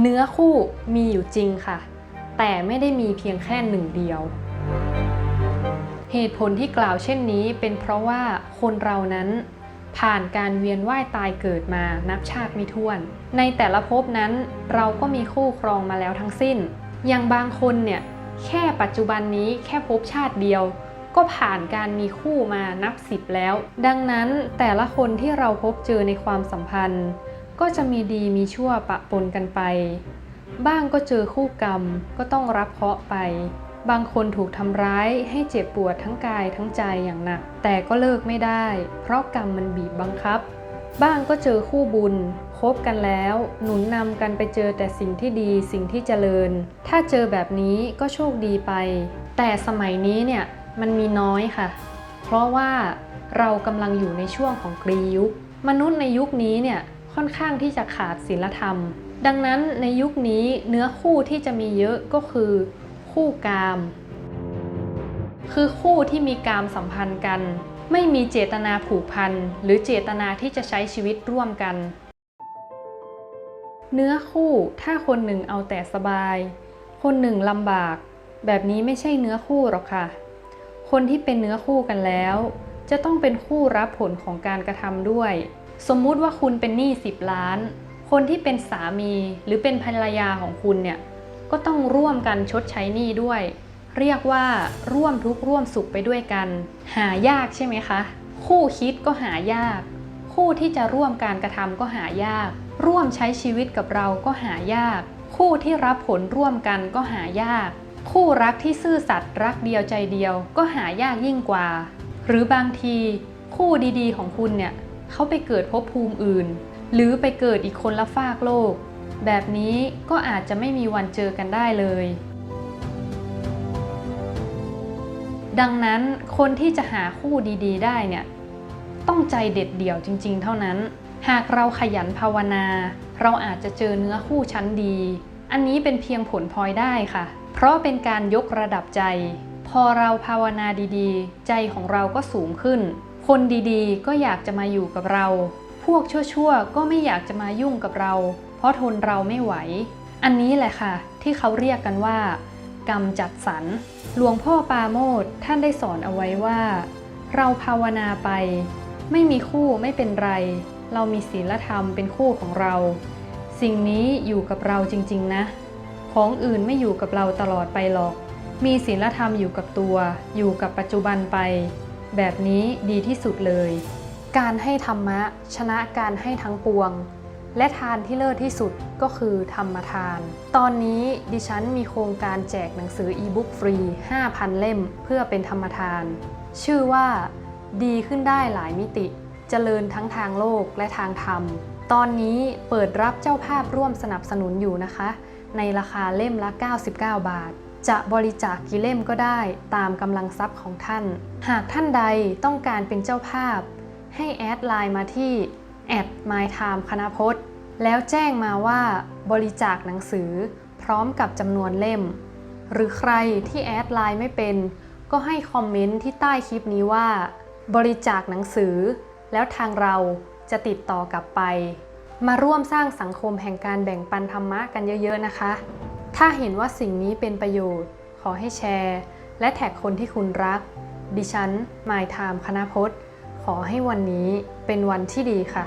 เนื้อคู่มีอยู่จริงค่ะ แต่ไม่ได้มีเพียงแค่หนึ่งเดียว เหตุผลที่กล่าวเช่นนี้เป็นเพราะว่าคนเรานั้นผ่านการเวียนว่ายตายเกิดมานับชาติไม่ถ้วน ในแต่ละภพนั้นเราก็มีคู่ครองมาแล้วทั้งสิ้น อย่างบางคนเนี่ยแค่ปัจจุบันนี้แค่ภพชาติเดียว ก็ผ่านการมีคู่มานับสิบแล้ว ดังนั้นแต่ละคนที่เราพบเจอในความสัมพันธ์ ก็จะมีดีมีชั่วปะปนกันไป บ้างก็เจอคู่กรรมก็ต้องรับเคราะห์ไป บางคนถูกทำร้ายให้เจ็บปวดทั้งกายทั้งใจอย่างหนัก แต่ก็เลิกไม่ได้ เพราะกรรมมันบีบบังคับ บ้างก็เจอคู่บุญคบกันแล้ว หนุนนำกันไปเจอแต่สิ่งที่ดีสิ่งที่เจริญ ถ้าเจอแบบนี้ก็โชคดีไป แต่สมัยนี้เนี่ยมันมีน้อยค่ะ เพราะว่าเรากำลังอยู่ในช่วงของกรียุค มนุษย์ในยุคนี้เนี่ย ค่อนข้างที่จะขาดศีลธรรม ดังนั้นในยุคนี้เนื้อคู่ที่จะมีเยอะก็คือ คู่กาม คือคู่ที่มีกามสัมพันธ์กัน ไม่มีเจตนาผูกพันหรือเจตนาที่จะใช้ชีวิตร่วมกัน เนื้อคู่ถ้าคนหนึ่งเอาแต่สบาย คนหนึ่งลำบาก แบบนี้ไม่ใช่เนื้อคู่หรอกค่ะ คนที่เป็นเนื้อคู่กันแล้ว จะต้องเป็นคู่รับผลของการกระทำด้วย สมมุติว่าคุณเป็นหนี้10 ล้าน คนที่เป็นสามีหรือเป็นภรรยาของคุณเนี่ยก็ต้องร่วมกันชดใช้หนี้ด้วย เรียกว่าร่วมทุกข์ร่วมสุขไปด้วยกัน หายากใช่ไหมคะ คู่คิดก็หายาก คู่ที่จะร่วมการกระทำก็หายาก ร่วมใช้ชีวิตกับเราก็หายาก คู่ที่รับผลร่วมกันก็หายาก คู่รักที่ซื่อสัตย์รักเดียวใจเดียว ก็หายากยิ่งกว่า หรือบางที คู่ดีๆ ของคุณเนี่ย เขาไปเกิดภพภูมิอื่น หรือไปเกิดอีกคนละฟากโลก แบบนี้ก็อาจจะไม่มีวันเจอกันได้เลย ดังนั้นคนที่จะหาคู่ดีๆ ได้เนี่ยต้องใจเด็ดเดี่ยวจริง ๆ เท่านั้น หากเราขยันภาวนา เราอาจจะเจอเนื้อคู่ชั้นดี อันนี้เป็นเพียงผลพลอยได้ค่ะ เพราะเป็นการยกระดับใจ พอเราภาวนาดีๆ ใจของเราก็สูงขึ้น คนดีๆ ก็อยากจะมาอยู่กับเรา พวกชั่วๆ ก็ไม่อยากจะมายุ่งกับเรา เพราะทนเราไม่ไหว อันนี้แหละค่ะ ที่เขาเรียกกันว่า กรรมจัดสรร หลวงพ่อปาโมดท่านได้สอนเอาไว้ว่า เราภาวนาไป ไม่มีคู่ไม่เป็นไร เรามีศีลธรรมเป็นคู่ของเรา สิ่งนี้อยู่กับเราจริงๆนะ ของอื่นไม่อยู่กับเราตลอดไปหรอก มีศีลธรรมอยู่กับตัว อยู่กับปัจจุบันไป แบบนี้ดีที่สุดเลย การให้ธรรมะ ชนะการให้ทั้งปวง และทานที่เลิศที่สุดก็คือธรรมทาน ตอนนี้ดิฉันมีโครงการแจกหนังสืออีบุ๊กฟรี 5,000 เล่มเพื่อเป็นธรรมทาน ชื่อว่าดีขึ้นได้หลายมิติเจริญทั้งทางโลกและทางธรรม ตอนนี้เปิดรับเจ้าภาพร่วมสนับสนุนอยู่นะคะ ในราคาเล่มละ 99 บาท จะบริจาคกี่เล่มก็ได้ตามกำลังทรัพย์ของท่าน หากท่านใดต้องการเป็นเจ้าภาพ ให้แอดไลน์มาที่ at mytime คณพจน์ แล้วแจ้งมาว่าบริจาคหนังสือพร้อมกับจำนวนเล่ม หรือใครที่แอดไลน์ไม่เป็น ก็ให้คอมเมนต์ที่ใต้คลิปนี้ว่า บริจาคหนังสือ แล้วทางเราจะติดต่อกลับไป มาร่วมสร้างสังคมแห่งการแบ่งปันธรรมะกันเยอะ ๆ นะคะ ถ้าเห็นว่าสิ่งนี้เป็นประโยชน์ ขอให้แชร์ และแท็กคนที่คุณรัก ดิฉัน มายไทม์คณพจน์ ขอให้วันนี้เป็นวันที่ดีค่ะ